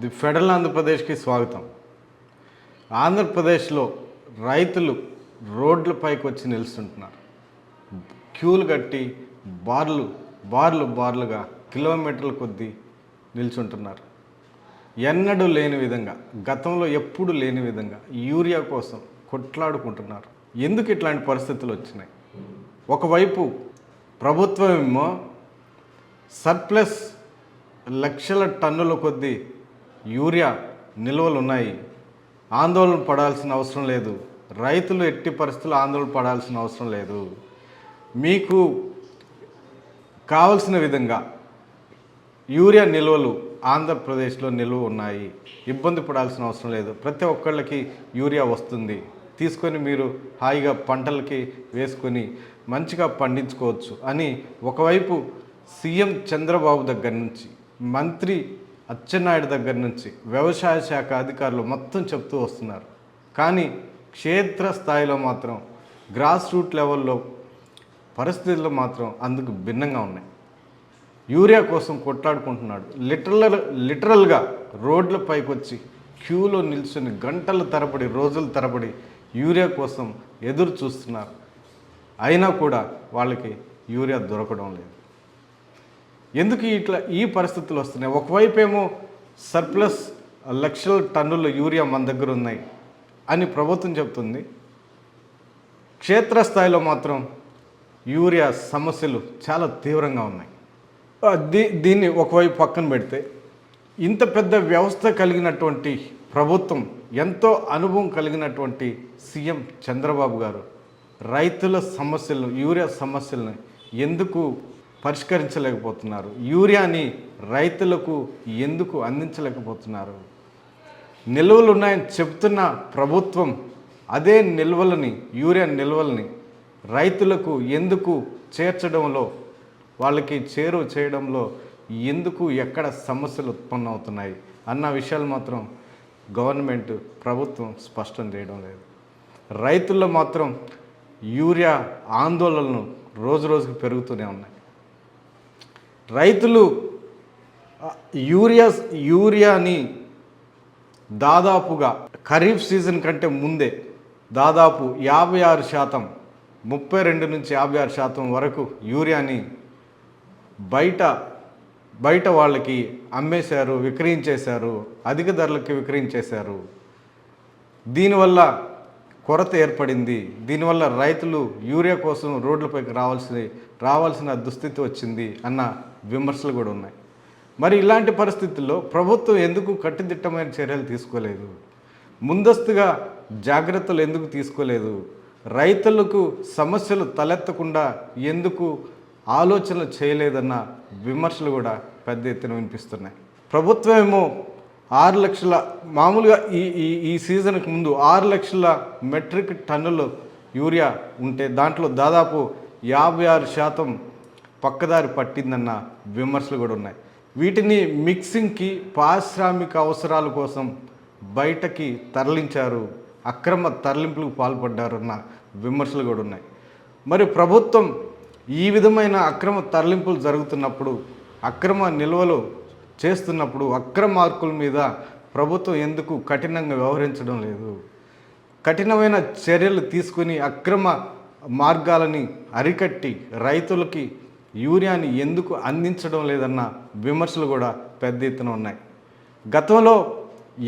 The federal ఆంధ్రప్రదేశ్కి స్వాగతం. ఆంధ్రప్రదేశ్లో రైతులు రోడ్లపైకి వచ్చి నిలుస్తుంటున్నారు. క్యూలు కట్టి బార్లు బార్లు బార్లుగా కిలోమీటర్ల కొద్దీ నిల్చుంటున్నారు. ఎన్నడూ లేని విధంగా గతంలో ఎప్పుడు లేని విధంగా యూరియా కోసం కొట్లాడుకుంటున్నారు. ఎందుకు ఇట్లాంటి పరిస్థితులు వచ్చినాయి? ఒకవైపు ప్రభుత్వమేమో సర్ప్లస్ లక్షల టన్నుల కొద్దీ యూరియా నిల్వలు ఉన్నాయి ఆందోళన పడాల్సిన అవసరం లేదు. రైతులు ఎట్టి పరిస్థితులు ఆందోళన పడాల్సిన అవసరం లేదు. మీకు కావలసిన విధంగా యూరియా నిల్వలు ఆంధ్రప్రదేశ్లో నిల్వ ఉన్నాయి. ఇబ్బంది పడాల్సిన అవసరం లేదు. ప్రతి ఒక్కళ్ళకి యూరియా వస్తుంది. తీసుకొని మీరు హాయిగా పంటలకి వేసుకొని మంచిగా పండించుకోవచ్చు అని ఒకవైపు సీఎం చంద్రబాబు దగ్గర నుంచి మంత్రి అచ్చెన్నాయుడు దగ్గర నుంచి వ్యవసాయ శాఖ అధికారులు మొత్తం చెప్తూ వస్తున్నారు. కానీ క్షేత్ర స్థాయిలో మాత్రం గ్రాస్ రూట్ లెవెల్లో పరిస్థితులు మాత్రం అందుకు భిన్నంగా ఉన్నాయి. యూరియా కోసం కొట్లాడుకుంటున్నాడు. లిటరల్ లిటరల్గా రోడ్ల పైకి వచ్చి క్యూలో నిల్చుని గంటల తరబడి రోజుల తరబడి యూరియా కోసం ఎదురు చూస్తున్నారు అయినా కూడా వాళ్ళకి యూరియా దొరకడం లేదు. ఎందుకు ఇట్లా ఈ పరిస్థితులు వస్తున్నాయి? ఒకవైపు ఏమో సర్ప్లస్ లక్షల టన్నుల యూరియా మన దగ్గర ఉన్నాయి అని ప్రభుత్వం చెప్తుంది. క్షేత్రస్థాయిలో మాత్రం యూరియా సమస్యలు చాలా తీవ్రంగా ఉన్నాయి. దీ దీన్ని ఒకవైపు పక్కన పెడితే ఇంత పెద్ద వ్యవస్థ కలిగినటువంటి ప్రభుత్వం ఎంతో అనుభవం కలిగినటువంటి సీఎం చంద్రబాబు గారు రైతుల సమస్యలను యూరియా సమస్యలను ఎందుకు పరిష్కరించలేకపోతున్నారు. యూరియాని రైతులకు ఎందుకు అందించలేకపోతున్నారు? నిల్వలు ఉన్నాయని చెప్తున్న ప్రభుత్వం అదే నిల్వలని యూరియా నిల్వల్ని రైతులకు ఎందుకు చేర్చడంలో వాళ్ళకి చేరువ చేయడంలో ఎందుకు ఎక్కడ సమస్యలు ఉత్పన్నమవుతున్నాయి అన్న విషయాలు మాత్రం గవర్నమెంట్ ప్రభుత్వం స్పష్టం చేయడం లేదు. రైతుల్లో మాత్రం యూరియా ఆందోళనలు రోజు రోజుకు పెరుగుతూనే ఉన్నాయి. రైతులు యూరియా యూరియాని దాదాపుగా ఖరీఫ్ సీజన్ కంటే ముందే దాదాపు యాభై ఆరు శాతం ముప్పై రెండు నుంచి యాభై ఆరు శాతం వరకు యూరియాని బయట బయట వాళ్ళకి అమ్మేశారు విక్రయించేశారు అధిక ధరలకి విక్రయించేశారు. దీనివల్ల కొరత ఏర్పడింది. దీనివల్ల రైతులు యూరియా కోసం రోడ్లపైకి రావాల్సి రావాల్సిన దుస్థితి వచ్చింది అన్న విమర్శలు కూడా ఉన్నాయి. మరి ఇలాంటి పరిస్థితుల్లో ప్రభుత్వం ఎందుకు కట్టుదిట్టమైన చర్యలు తీసుకోలేదు? ముందస్తుగా జాగ్రత్తలు ఎందుకు తీసుకోలేదు? రైతులకు సమస్యలు తలెత్తకుండా ఎందుకు ఆలోచనలు చేయలేదన్న విమర్శలు కూడా పెద్ద ఎత్తున వినిపిస్తున్నాయి. ప్రభుత్వం ఏమో ఆరు లక్షల మామూలుగా ఈ ఈ ఈ సీజన్కి ముందు ఆరు లక్షల మెట్రిక్ టన్నులు యూరియా ఉంటే దాంట్లో దాదాపు యాభై ఆరు శాతం పక్కదారి పట్టిందన్న విమర్శలు కూడా ఉన్నాయి. వీటిని మిక్సింగ్కి పారిశ్రామిక అవసరాల కోసం బయటకి తరలించారు అక్రమ తరలింపులకు పాల్పడ్డారన్న విమర్శలు కూడా ఉన్నాయి. మరి ప్రభుత్వం ఈ విధమైన అక్రమ తరలింపులు జరుగుతున్నప్పుడు అక్రమ నిల్వలు చేస్తున్నప్పుడు అక్రమార్కుల మీద ప్రభుత్వం ఎందుకు కఠినంగా వ్యవహరించడం లేదు? కఠినమైన చర్యలు తీసుకుని అక్రమ మార్గాలని అరికట్టి రైతులకి యూరియాని ఎందుకు అందించడం లేదన్న విమర్శలు కూడా పెద్ద ఎత్తున ఉన్నాయి. గతంలో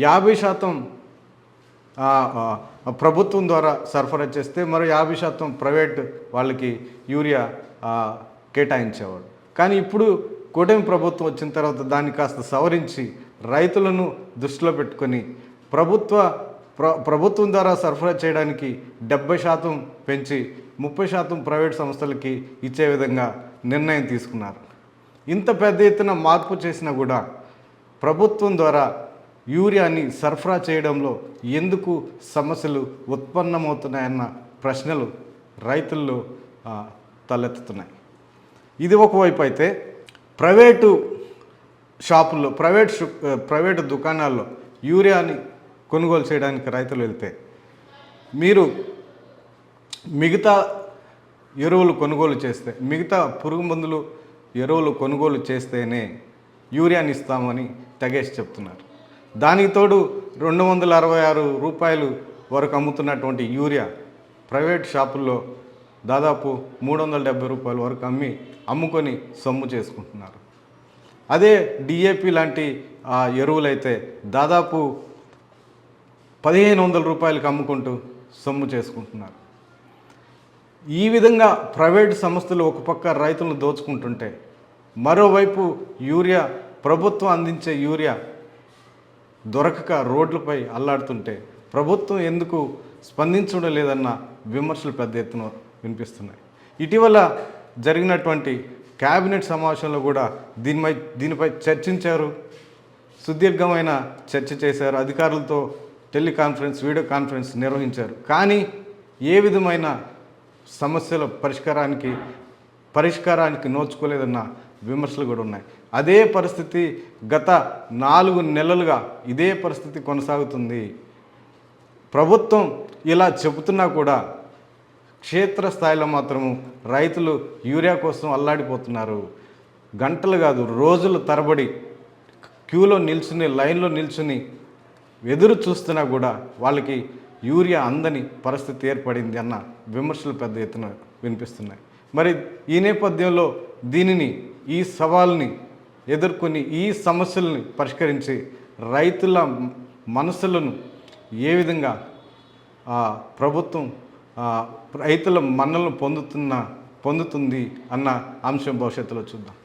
యాభై శాతం ప్రభుత్వం ద్వారా సరఫరా చేస్తే మరో యాభై శాతం ప్రైవేట్ వాళ్ళకి యూరియా కేటాయించేవాడు కానీ ఇప్పుడు కూటమి ప్రభుత్వం వచ్చిన తర్వాత దాన్ని కాస్త సవరించి రైతులను దృష్టిలో పెట్టుకొని ప్రభుత్వ ప్ర ప్రభుత్వం ద్వారా సరఫరా చేయడానికి డెబ్బై శాతం పెంచి ముప్పై శాతం ప్రైవేట్ సంస్థలకి ఇచ్చే విధంగా నిర్ణయం తీసుకున్నారు. ఇంత పెద్ద ఎత్తున మార్పు చేసినా కూడా ప్రభుత్వం ద్వారా యూరియాని సరఫరా చేయడంలో ఎందుకు సమస్యలు ఉత్పన్నమవుతున్నాయన్న ప్రశ్నలు రైతుల్లో తలెత్తుతున్నాయి. ఇది ఒకవైపు అయితే ప్రైవేటు షాపుల్లో ప్రైవేట్ షు ప్రైవేటు దుకాణాల్లో యూరియాని కొనుగోలు చేయడానికి రైతులు వెళ్తే మీరు మిగతా ఎరువులు కొనుగోలు చేస్తే మిగతా పురుగు మందులు ఎరువులు కొనుగోలు చేస్తేనే యూరియాని ఇస్తామని తెగేసి చెప్తున్నారు. దానికి తోడు రెండు వందల అరవై ఆరు రూపాయలు వరకు అమ్ముతున్నటువంటి యూరియా ప్రైవేట్ షాపుల్లో దాదాపు మూడు వందల డెబ్బై రూపాయల వరకు అమ్మి అమ్ముకొని సొమ్ము చేసుకుంటున్నారు. అదే డిఏపి లాంటి ఆ, ఎరువులైతే దాదాపు పదిహేను వందల రూపాయలకి అమ్ముకుంటూ సొమ్ము చేసుకుంటున్నారు. ఈ విధంగా ప్రైవేట్ సంస్థలు ఒక పక్క రైతులను దోచుకుంటుంటే మరోవైపు యూరియా ప్రభుత్వం అందించే యూరియా దొరకక రోడ్లపై అల్లాడుతుంటే ప్రభుత్వం ఎందుకు స్పందించడం లేదన్న విమర్శలు పెద్ద ఎత్తున వినిపిస్తున్నాయి. ఇటీవల జరిగినటువంటి క్యాబినెట్ సమావేశంలో కూడా దీనిపై దీనిపై చర్చించారు. సుదీర్ఘమైన చర్చ చేశారు. అధికారులతో టెలికాన్ఫరెన్స్ వీడియో కాన్ఫరెన్స్ నిర్వహించారు. కానీ ఏ విధమైన సమస్యల పరిష్కారానికి పరిష్కారానికి నోచుకోలేదన్న విమర్శలు కూడా ఉన్నాయి. అదే పరిస్థితి గత నాలుగు నెలలుగా ఇదే పరిస్థితి కొనసాగుతుంది. ప్రభుత్వం ఇలా చెబుతున్నా కూడా క్షేత్రస్థాయిలో మాత్రము రైతులు యూరియా కోసం అల్లాడిపోతున్నారు. గంటలు కాదు రోజులు తరబడి క్యూలో నిల్చుని లైన్లో నిల్చుని ఎదురు చూస్తున్నా కూడా వాళ్ళకి యూరియా అందని పరిస్థితి ఏర్పడింది అన్న విమర్శలు పెద్ద ఎత్తున వినిపిస్తున్నాయి. మరి ఈ నేపథ్యంలో దీనిని ఈ సవాల్ని ఎదుర్కొని ఈ సమస్యల్ని పరిష్కరించి రైతుల మనసులను ఏ విధంగా ఆ, ప్రభుత్వం రైతుల మన్నలను పొందుతున్న పొందుతుంది అన్న అంశం భవిష్యత్తులో చూద్దాం.